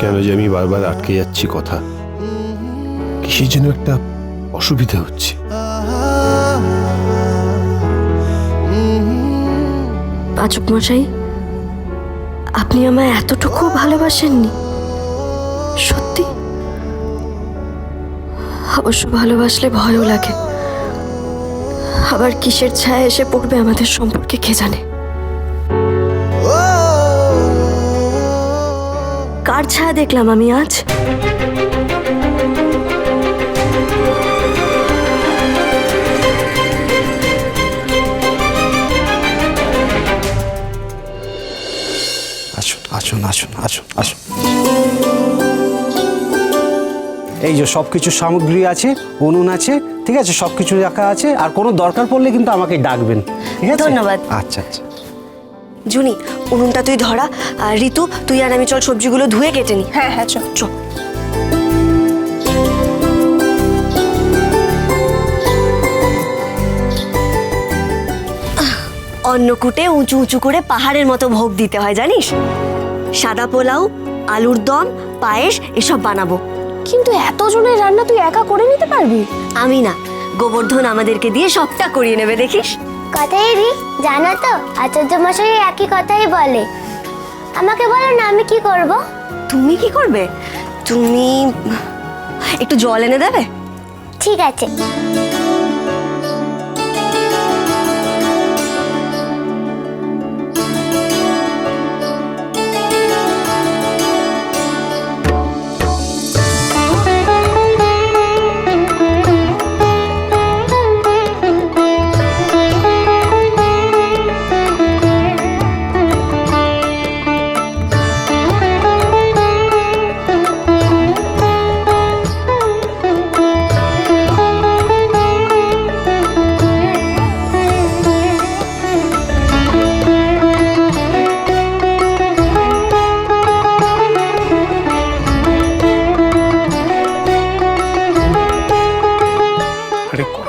কেন যে আমি বারবার আটকে যাচ্ছি কথা, কিসের জন্য একটা অসুবিধা হচ্ছে? পাচক মশাই, আপনি আমায় এতটুকু ভালোবাসেননি। সত্যি? অবশ্য ভালোবাসলে ভয়ও লাগে। আবার কিসের ছায়া এসে পড়বে আমাদের সম্পর্কে কে জানে? কার ছায়া দেখলাম আমি আজ? আসুন আসুন আসুন আসুন আসুন। এই যে সব কিছু সামগ্রী আছে উনুন আছে ঠিক আছে সব কিছু রাখা আছে আর কোনো দরকার পড়লে কিন্তু আমাকে ডাকবেন। ঠিক আছে? ধন্যবাদ। আচ্ছা আচ্ছা। জুনি উনুনটা তুই ধরা আর ঋতু তুই আর আমি চল সবজিগুলো ধুয়ে কেটে নি। হ্যাঁ হ্যাঁ চল। চল। অন্নকূটে উঁচু উঁচু করে পাহাড়ের মতো ভোগ দিতে হয় জানিস? সাদা পোলাও আলুর দম পায়েস এসব বানাবো। কিন্তু এত জনের রান্না তুই একা করে নিতে পারবি? আমি না গোবর্ধন আমাদেরকে দিয়ে সবটা করিয়ে নেবে দেখিস? কথাই রি জানো তো আচার্য মশাই একই কথাই বলে। আমাকে বলো না আমি কি করব? তুমি কি করবে? তুমি একটু জল এনে দেবে? ঠিক আছে।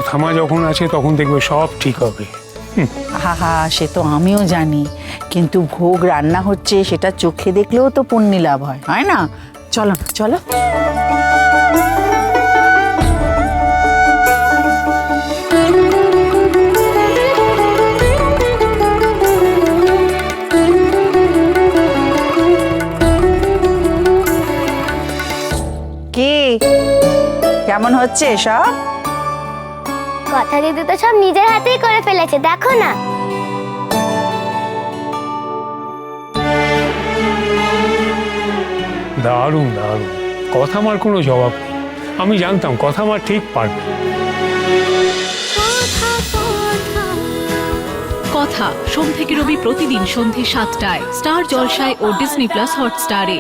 আরে কথা মা যখন আছে, তখন দেখবে সব ঠিক হবে। হা হা, সে তো আমিও জানি। কিন্তু ভোগ রান্না হচ্ছে, সেটা চোখে দেখলেও তো পুণ্যি লাভ হয় হয় না? চলো না চলো কেমন হচ্ছে সব? কথা দিদি তো সব নিজের হাতেই করে ফেলেছে দেখো না। দারুণ দারুণ। কথা মার কোনো জবাব নেই। আমি জানতাম কথা মার ঠিক পারবে কথা সোম থেকে রবি প্রতিদিন সন্ধে সাতটায়। স্টার জলসায় ও ডিসনি প্লাস হটস্টারে।